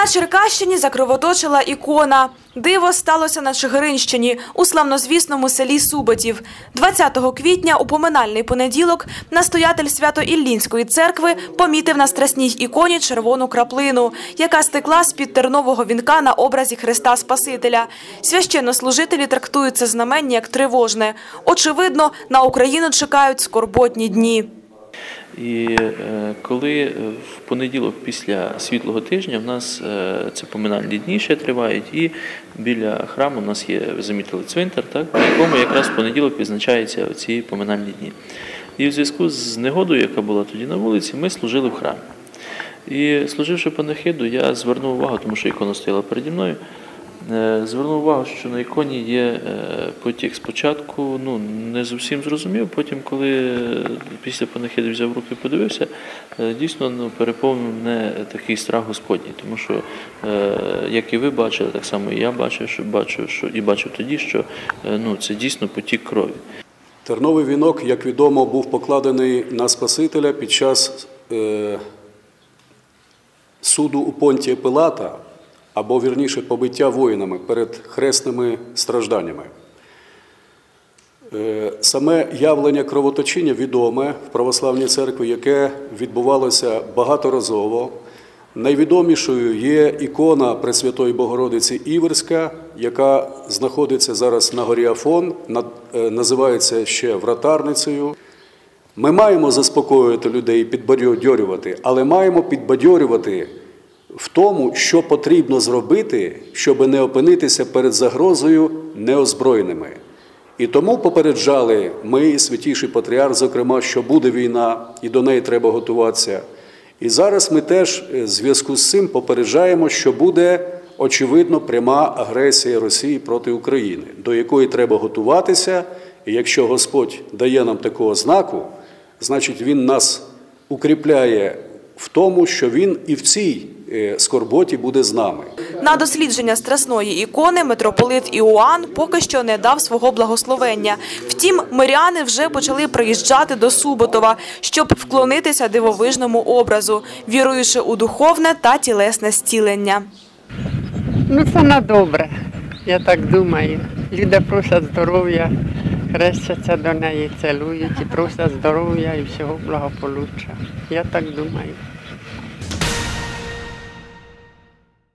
На Черкащині закровоточила ікона. Диво сталося на Чигиринщині у славнозвісному селі Суботів. 20 квітня у поминальний понеділок настоятель Свято-Іллінської церкви помітив на страсній іконі червону краплину, яка стекла з-під тернового вінка на образі Христа Спасителя. Священнослужителі трактують це знамення як тривожне. Очевидно, на Україну чекають скорботні дні. І е, коли е, в понеділок після світлого тижня в нас е, це поминальні дні ще тривають, і біля храму у нас є, ви замітили, цвинтар, так, на якому якраз в понеділок відзначаються ці поминальні дні. І в зв'язку з негодою, яка була тоді на вулиці, ми служили в храмі. І служивши панахиду, я звернув увагу, тому що ікона стояла переді мною. Е, Звернув увагу, що на іконі є е, потік. Спочатку ну, не зовсім зрозумів, потім, коли е, після панахиди взяв руки подивився, дійсно ну, переповнив мене такий страх Господній, тому що, як і ви бачили, так само і я бачив, що бачив, що і бачив тоді, що ну, це дійсно потік крові. Терновий вінок, як відомо, був покладений на Спасителя під час суду у Понтія Пилата, або вірніше побиття воїнами перед хресними стражданнями. Е, Саме явлення кровоточіння відоме в православній церкві, яке відбувалося багаторазово. Найвідомішою є ікона Пресвятої Богородиці Іверська, яка знаходиться зараз на горі Афон, е, називається ще вратарницею. Ми маємо заспокоювати людей, підбадьорювати, але маємо підбадьорювати в тому, що потрібно зробити, щоб не опинитися перед загрозою неозброєними. І тому попереджали ми, святіший патріарх, зокрема, що буде війна, і до неї треба готуватися. І зараз ми теж е, в зв'язку з цим попереджаємо, що буде очевидно пряма агресія Росії проти України, до якої треба готуватися. І якщо Господь дає нам такого знаку, значить Він нас укріпляє в тому, що Він і в цій скорботі буде з нами. На дослідження страсної ікони митрополит Іоанн поки що не дав свого благословення. Втім, миряни вже почали приїжджати до Суботова, щоб вклонитися дивовижному образу, віруючи у духовне та тілесне зцілення. Ну, це на добре, я так думаю. Люди просять здоров'я, хрестяться до неї, цілують і просять здоров'я і всього благополуччя. Я так думаю.